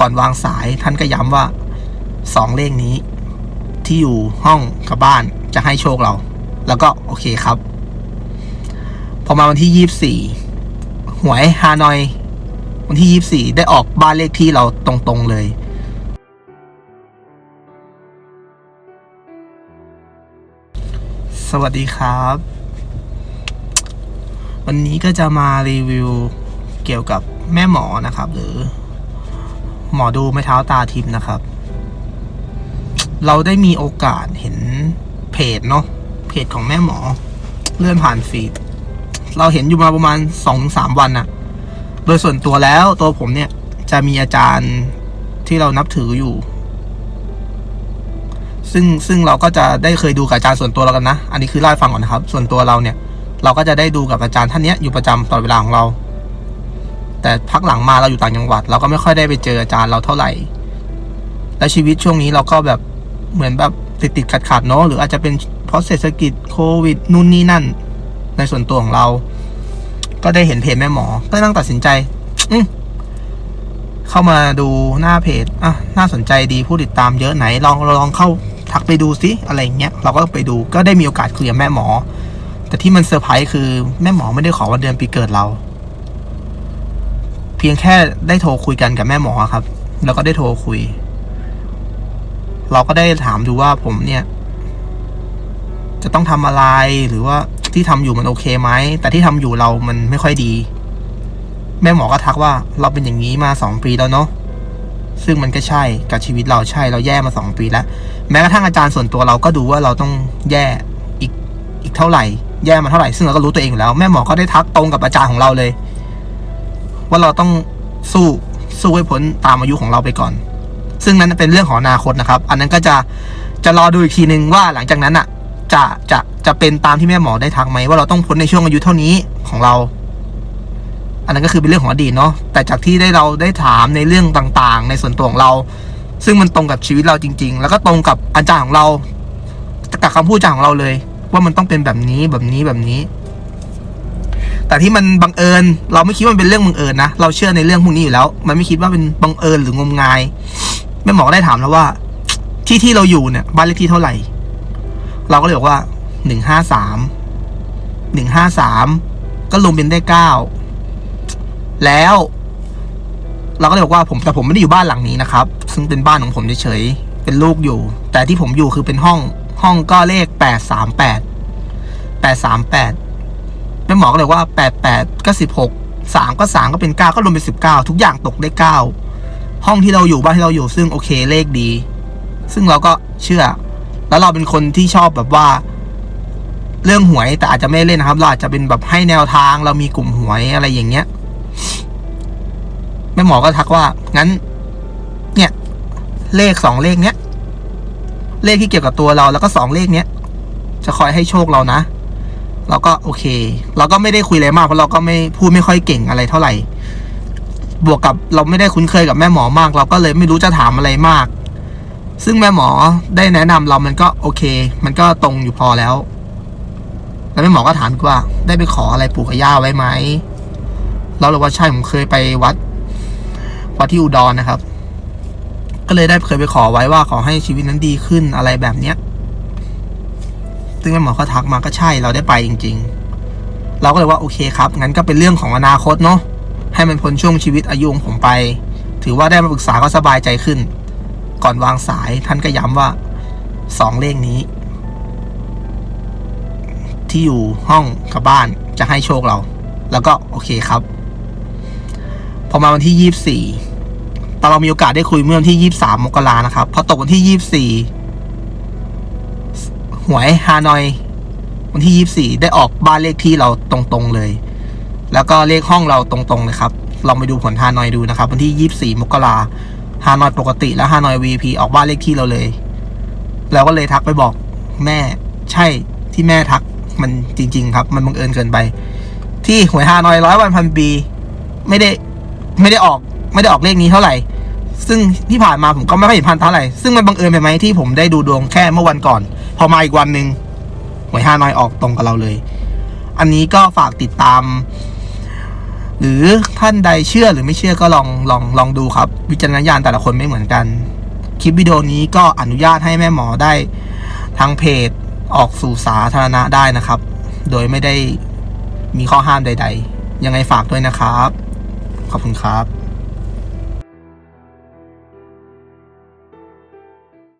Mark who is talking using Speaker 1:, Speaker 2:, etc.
Speaker 1: ก่อนวางสายท่านก็ย้ำว่าสองเลขนี้ ที่อยู่ห้องกับบ้านจะให้โชคเรา แล้วก็โอเคครับ พอมาวันที่ยี่สี่หวยฮานอย วันที่ยี่สี่ได้ออกบ้านเลขที่เราตรงๆเลยสวัสดีครับ วันนี้ก็จะมารีวิวเกี่ยวกับแม่หมอนะครับ หรือ หมอดูไม่เท้าตาทิพย์นะครับ เราได้มีโอกาสเห็นเพจเนาะเพจของแม่หมอ เลื่อนผ่านฟีดเราเห็นอยู่มาประมาณสองสามวันอะโดยส่วนตัวแล้วตัวผมเนี่ย จะมีอาจารย์ที่เรานับถืออยู่ ซึ่งซึ่งเราก็จะได้เคยดูกับอาจารย์ส่วนตัวเรากันนะ อันนี้คือเล่าให้ฟังก่อนนะครับ ส่วนตัวเราเนี่ย เราก็จะได้ดูกับอาจารย์ท่านนี้อยู่ประจำตลอดเวลาของเรา แต่พักหลังมาเราอยู่ต่างจังหวัด เราก็ไม่ค่อยได้ไปเจออาจารย์เราเท่าไหร่ และชีวิตช่วงนี้เราก็แบบเหมือนแบบติดติดขัดขัดๆเนาะหรืออาจจะเป็นเพราะเศรษฐกิจโควิดนู่นนี่นั่น ในส่วนตัวของเรา ก็ได้เห็นเพจแม่หมอ ก็นั่งตัดสินใจอเข้ามาดูหน้าเพจอะน่าสนใจดีผู้ติดตามเยอะไหนลองลองเข้าทักไปดูซิอะไรเงี้ยเราก็ไปดูก็ได้มีโอกาสคุยกับแม่หมอ แต่ที่มันเซอร์ไพรส์คือแม่หมอไม่ได้ขอวันเดือนปีเกิดเรา พียงแค่ได้โทรคุยกันกับแม่หมอครับ แล้วก็ได้โทรคุย เราก็ได้ถามดูว่าผมเนี่ย จะต้องทำอะไรหรือว่าที่ทำอยู่มันโอเคไหมแต่ที่ทำอยู่เรามันไม่ค่อยดี แม่หมอก็ทักว่าเราเป็นอย่างนี้มาสองปีแล้วเนาะซึ่งมันก็ใช่กับชีวิตเราใช่เราแย่มาสองปีแล้ว แม้กระทั่งอาจารย์ส่วนตัวเราก็ดูว่าเราต้องแย่อีกอีกเท่าไหร่ แย่มาเท่าไหร่ ซึ่งเราก็รู้ตัวเองอยู่แล้ว แม่หมอก็ได้ทักตรงกับอาจารย์ของเราเลย ว่าเราต้องสู้สู้ให้พ้นตามอายุของเราไปก่อน ซึ่งนั้นเป็นเรื่องของอนาคตนะครับ อันนั้นก็จะจะรอดูอีกทีนึงว่าหลังจากนั้นอะจะจะจะเป็นตามที่แม่หมอได้ทักไหมว่าเราต้องพ้นในช่วงอายุเท่านี้ของเรา อันนั้นก็คือเป็นเรื่องของอดีตเนาะแต่จากที่ได้เราได้ถามในเรื่องต่างๆ ในส่วนตัวของเรา ซึ่งมันตรงกับชีวิตเราจริง ๆ แล้วก็ตรงกับอาจารย์ของเรากับคำพูดอาจารย์ของเราเลย ว่ามันต้องเป็นแบบนี้แบบนี้แบบนี้ แต่ที่มันบังเอิญ เราไม่คิดว่ามันเป็นเรื่องบังเอิญนะ เราเชื่อในเรื่องพวกนี้อยู่แล้ว มันไม่คิดว่าเป็นบังเอิญหรืองมงายแม่หมอได้ถามแล้วว่า ที่ที่เราอยู่เนี่ยบ้านเลขที่เท่าไหร่ เราก็เลยบอกว่าหนึ่งห้าสามหนึ่งห้าสามก็รวมเป็นได้เก้าแล้ว เราก็เลยบอกว่าผมแต่ผมไม่ได้อยู่บ้านหลังนี้นะครับ ซึ่งเป็นบ้านของผมเฉยๆเป็นลูกอยู่ แต่ที่ผมอยู่คือเป็นห้อง ห้องก็เลขแปดสามแปดแปดสามแปด ม่หมอก็เลยว่าแปดแปดก็สิบหกสามก็สามก็เป็นเก้าก็รวมเป็นสิบเก้าทุกอย่างตกได้เก้าห้องที่เราอยู่บ้านที่เราอยู่ซึ่งโอเคเลขดี ซึ่งเราก็เชื่อ แล้วเราเป็นคนที่ชอบแบบว่า เรื่องหวยแต่อาจจะไม่เล่นนะครับ เราอาจจะเป็นแบบให้แนวทางเรามีกลุ่มหวยอะไรอย่างเงี้ยแม่หมอก็ทักว่า งั้น เนี่ย เลขสองเลขเนี้ย เลขที่เกี่ยวกับตัวเราแล้วก็สองเลขเนี้ย จะคอยให้โชคเรานะ เราก็โอเค เราก็ไม่ได้คุยอะไรมากเพราะเราก็ไม่พูดไม่ค่อยเก่งอะไรเท่าไหร่ บวกกับเราไม่ได้คุ้นเคยกับแม่หมอมาก เราก็เลยไม่รู้จะถามอะไรมาก ซึ่งแม่หมอได้แนะนำเรามันก็โอเค มันก็ตรงอยู่พอแล้ว แล้วแม่หมอก็ถามว่า ได้ไปขออะไรปู่กับย่าไว้ไหมเราเลยว่าใช่ผมเคยไปวัดวัดที่อุดรนะครับ ก็เลยได้เคยไปขอไว้ว่าขอให้ชีวิตนั้นดีขึ้นอะไรแบบเนี้ย ซึ่งแม่หมอเขาทักมาก็ใช่เราได้ไปจริง ๆ เราก็เลยว่าโอเคครับ งั้นก็เป็นเรื่องของอนาคตเนาะให้มันพ้นช่วงชีวิตอายุของผมไป ถือว่าได้มาปรึกษาก็สบายใจขึ้น ก่อนวางสายท่านก็ย้ำว่าสองเลขนี้ ที่อยู่ห้องกับบ้านจะให้โชคเรา แล้วก็โอเคครับ พอมาวันที่ยี่สี่ตอนเรามีโอกาสได้คุยเมื่อวันที่ยี่สามมกรานะครับพอตกวันที่ยี่สี่ หวยฮานอย วันที่ยี่สี่ได้ออกบ้านเลขที่เราตรงๆเลย แล้วก็เลขห้องเราตรงๆเลยครับลองไปดูผลฮานอยดูนะครับ วันที่ยี่สี่มกราฮานอยปกติและฮานอย VP ออกบ้านเลขที่เราเลยแล้วก็เลยทักไปบอกแม่ใช่ที่แม่ทักมันจริง ๆ ครับ มันบังเอิญเกินไป ที่หวยฮานอยร้อยวันพันปี ไม่ได้ไม่ได้ออก ไม่ได้ออกเลขนี้เท่าไหร่ ซึ่งที่ผ่านมาผมก็ไม่ค่อยเห็นพันเท่าไหร่ซึ่งมันบังเอิญไปไหมที่ผมได้ดูดวงแค่เมื่อวันก่อน พอมาอีกวันหนึ่งหวยฮาน้อยออกตรงกับเราเลย อันนี้ก็ฝากติดตาม หรือท่านใดเชื่อหรือไม่เชื่อก็ลองลองลองดูครับ วิจารณญาณแต่ละคนไม่เหมือนกัน คลิปวิดีโอนี้ก็อนุญาตให้แม่หมอได้ทางเพจออกสู่สาธารณะได้นะครับ โดยไม่ได้มีข้อห้ามใด ๆ ยังไงฝากด้วยนะครับ ขอบคุณครับ